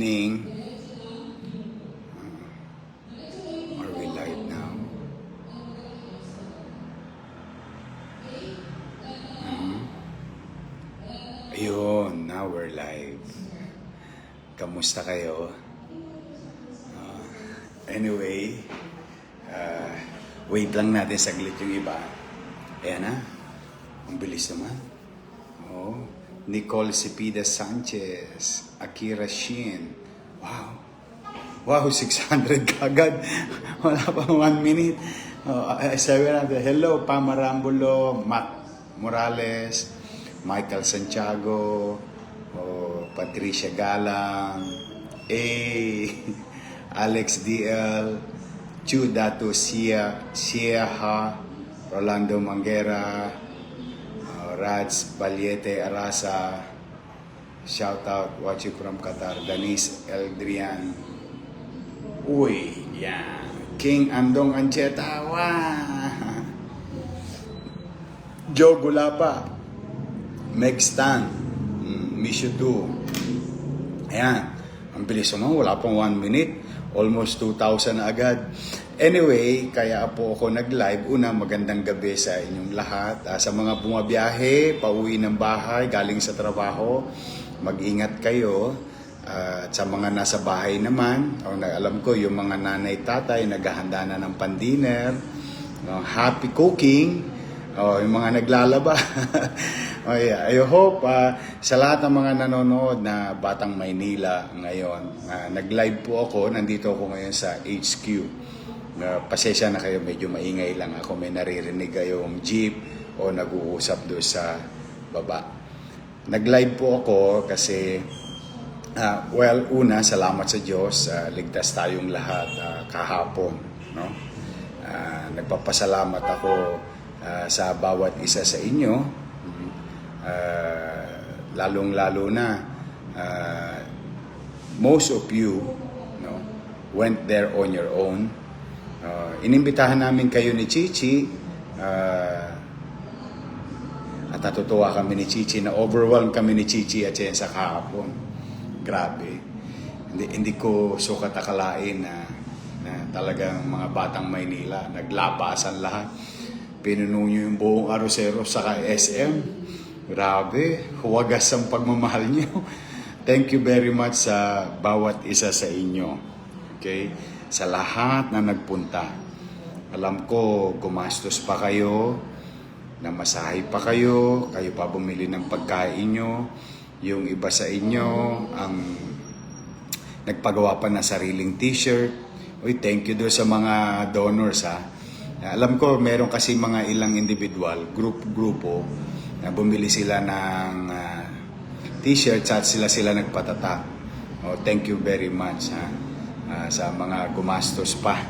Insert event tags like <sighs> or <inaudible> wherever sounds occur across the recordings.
evening. Uh, are we live now? Mhm. Ayun, now we're live. Kamusta kayo? Uh, anyway, uh, wait lang natin saglit yung iba. Ayan na. Ang bilis naman. Oh, Nicole Cepeda Sanchez, Akira Shin. Wow. Wow, <laughs> 600 kagad. <laughs> Wala pa one minute. Oh, sabi natin, hello, Pama Rambulo, Matt Morales, Michael Santiago, oh, Patricia Galang, A, <laughs> Alex DL, Chu Dato Sia, Sieha, Rolando Manguera, uh, Raj Baliete Arasa, shout out, watch you from Qatar, Danis Eldrian, Uy, yan. King Andong Ancheta, wah! <laughs> Joe Gulapa, Meg Stan, mm, miss you too. Ayan, ang bilis naman, wala pang one minute. Almost 2,000 na agad. Anyway, kaya po ako nag-live. Una, magandang gabi sa inyong lahat. Ah, sa mga bumabiyahe, pauwi ng bahay, galing sa trabaho, mag-ingat kayo. Ah, at sa mga nasa bahay naman, o na alam ko, yung mga nanay, tatay, naghahanda na ng pandiner. No, happy cooking. Oh, yung mga naglalaba. <laughs> oh, yeah. I hope ah, sa lahat ng mga nanonood na Batang Maynila ngayon, ah, nag-live po ako, nandito ako ngayon sa HQ. Uh, pasensya na kayo, medyo maingay lang ako. May naririnig kayong jeep o nag-uusap doon sa baba. Nag-live po ako kasi, ah, well, una, salamat sa Diyos. ah, ligtas tayong lahat ah, kahapon. No? Ah, nagpapasalamat ako ah, sa bawat isa sa inyo. Ah, lalong-lalo na ah, most of you no, went there on your own. Ah, inimbitahan namin kayo ni Chichi ah, at natutuwa kami ni Chichi na overwhelmed kami ni Chichi at siya sa kahapon. Grabe. Hindi, hindi ko sukat akalain na, na talagang mga batang Maynila, naglabasan lahat. Pinuno nyo yung buong Arosero sa SM. Grabe, huwagas ang pagmamahal nyo. <laughs> Thank you very much sa bawat isa sa inyo. Okay? Sa lahat na nagpunta. Alam ko, gumastos pa kayo, namasahe pa kayo, kayo pa bumili ng pagkain nyo. Yung iba sa inyo, ang nagpagawa pa ng sariling t-shirt. Uy, thank you doon sa mga donors ha. Alam ko, meron kasi mga ilang individual, group-grupo, na bumili sila ng ah, t-shirts at sila sila nagpatatak. Oh, thank you very much ha, ah, sa mga gumastos pa.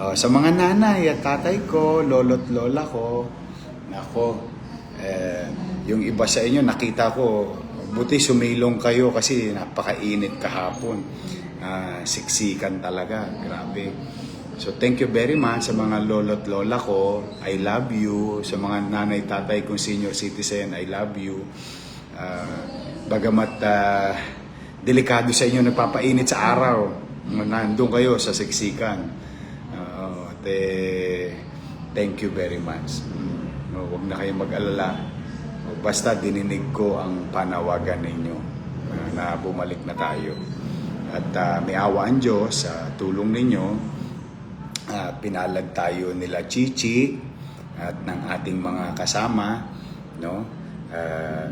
Oh, sa mga nanay at tatay ko, lolo't lola ko, nako, eh, yung iba sa inyo nakita ko, buti sumilong kayo kasi napakainit kahapon. Ah, siksikan talaga, grabe. So thank you very much sa mga lolo't lola ko. I love you. Sa mga nanay tatay kong senior citizen, I love you. Ah, bagamat ah, delikado sa inyo nagpapainit sa araw, nandun kayo sa siksikan. Ah, te, thank you very much. No, huwag na kayong mag-alala. Basta dininig ko ang panawagan ninyo ah, na bumalik na tayo. At ah, may awa ang Diyos sa tulong ninyo. ah, pinalag tayo nila Chichi at ng ating mga kasama. No? Ah,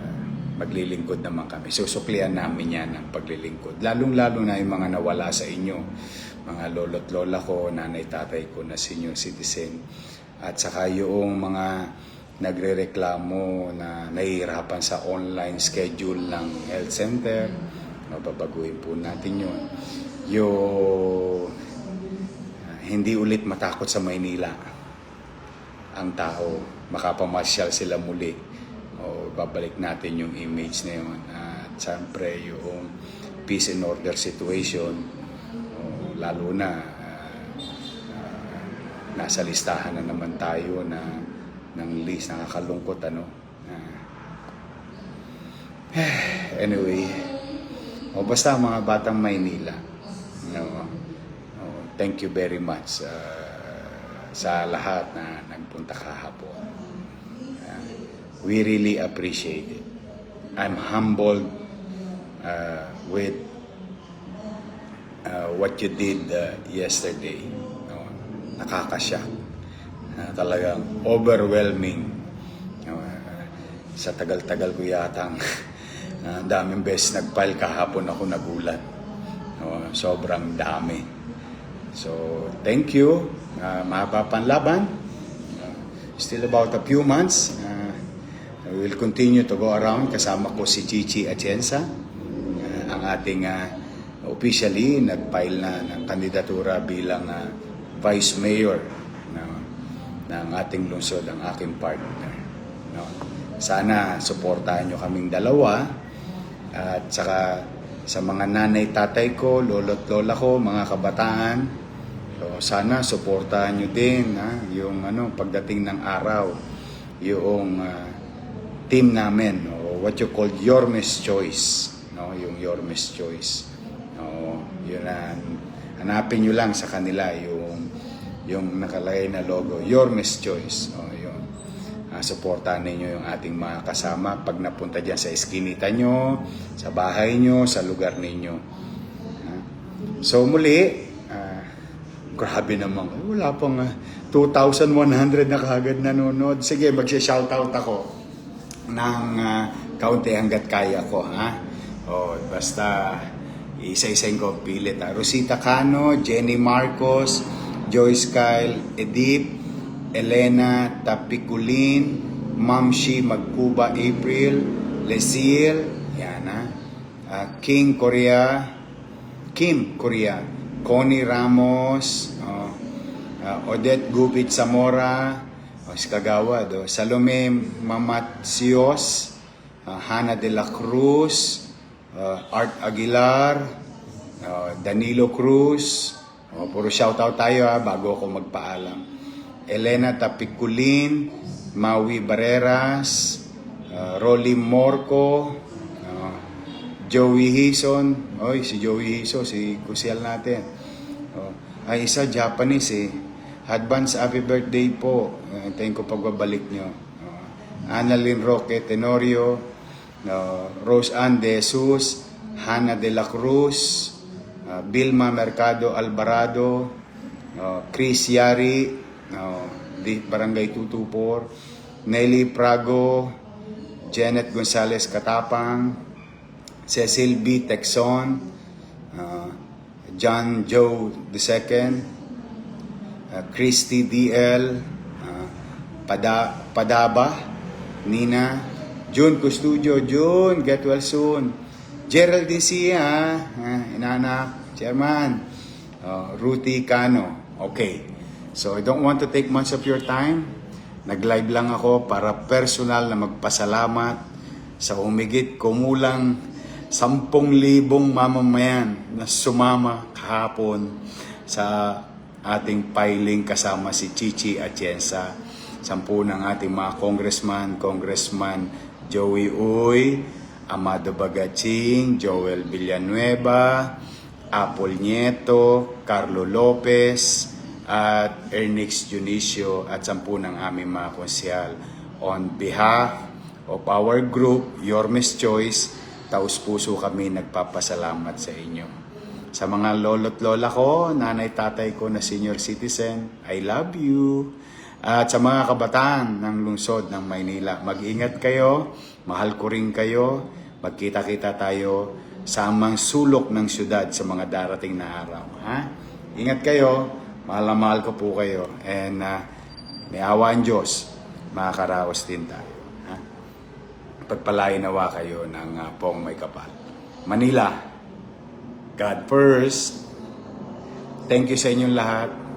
maglilingkod naman kami. Susuklian namin yan ng paglilingkod. Lalong-lalo na yung mga nawala sa inyo. Mga lolo't lola ko, nanay tatay ko na senior citizen. At saka yung mga nagre-reklamo na nahihirapan sa online schedule ng health center. Mababaguhin po natin yun. Yung ah, hindi ulit matakot sa Maynila ang tao. Makapamasyal sila muli. O babalik natin yung image na yun. At siyempre yung peace and order situation. O, lalo na nasa listahan na naman tayo na ng list nakakalungkot ano Ah. <sighs> anyway O basta mga batang Maynila. No? Oh, thank you very much uh, sa lahat na nagpunta kahapon. Uh, we really appreciate it. I'm humbled uh, with uh, what you did uh, yesterday. Nakakasya. Uh, talagang overwhelming. Uh, sa tagal-tagal ko yatang uh, <laughs> daming beses nag-file kahapon ako nagulat. No? Sobrang dami. So, thank you. Uh, mahaba pang laban. Uh, still about a few months. Uh, we will continue to go around. Kasama ko si Chichi Atienza. Uh, ang ating uh, officially nag-file na ng kandidatura bilang uh, Vice Mayor no, ng ating lungsod, ang aking partner. No. Sana suportahan nyo kaming dalawa at saka sa mga nanay, tatay ko, lolo't lola ko, mga kabataan, so, sana suportahan nyo din ha, yung ano, pagdating ng araw, yung ah, team namin, o what you call Yormes Choice, no, yung Yormes Choice. No, yun na, hanapin nyo lang sa kanila yung yung nakalagay na logo, Yormes Choice. No, yun. Uh, suportahan ninyo yung ating mga kasama pag napunta dyan sa eskinita nyo, sa bahay nyo, sa lugar ninyo. Ah, so muli, ah, grabe naman. Wala pang ah, 2,100 na kagad nanonood. Sige, magsha-shoutout ako ng uh, kaunti hanggat kaya ko. Ha? O, basta isa-isayin ko pilit. Ha? Rosita Cano, Jenny Marcos, Joyce Kyle, Edip, Elena Tapiculin, Mamshi Magkuba April, Lesil, yan ha. Ah, King Korea, Kim Korea, Connie Ramos, oh, ah, Odette Gupit Zamora, oh, si Kagawad, oh, Salome Mamatsios, ah, Hana de la Cruz, ah, Art Aguilar, oh, Danilo Cruz, oh, puro shoutout tayo ha, bago ako magpaalam. Elena Tapiculin, Maui Barreras, uh, Rolly Morco, uh, Joey Hison, oy si Joey Hison, si kusyal natin. Oh, ay isa Japanese eh. Advance happy birthday po. Uh, hintayin ko pagbabalik nyo. Uh, Annalyn Roque Tenorio, uh, Rose Ann De Jesus, Hannah De La Cruz, uh, Vilma Mercado Alvarado, uh, Chris Yari, uh, di Barangay 224, Nelly Prago, Janet Gonzalez Katapang, Cecil B. Texon, uh, John Joe II, uh, Christy DL, uh, Pada, Padaba, Nina, June Custudio, June, get well soon. Gerald Sia, uh, inanak, chairman, uh, Ruti Cano, okay. So I don't want to take much of your time. Nag-live lang ako para personal na magpasalamat sa umigit kumulang 10,000 mamamayan na sumama kahapon sa ating filing kasama si Chichi Atienza. Sampu ng ating mga congressman, congressman Joey Uy, Amado Bagaching, Joel Villanueva, Apol Nieto, Carlo Lopez, at Ernix Junicio at sampu ng aming mga konsyal. On behalf of our group, Yormes Choice, taus puso kami nagpapasalamat sa inyo. Sa mga lolo't lola ko, nanay tatay ko na senior citizen, I love you. At sa mga kabataan ng lungsod ng Maynila, mag-ingat kayo, mahal ko rin kayo, magkita-kita tayo sa amang sulok ng syudad sa mga darating na araw. Ha? Ingat kayo, Mahal na mahal ko po kayo. And uh, may awa ang Diyos, makakaraos din tayo. Ha? Pagpalain nawa kayo ng uh, pong may kapal. Manila, God first. Thank you sa inyong lahat.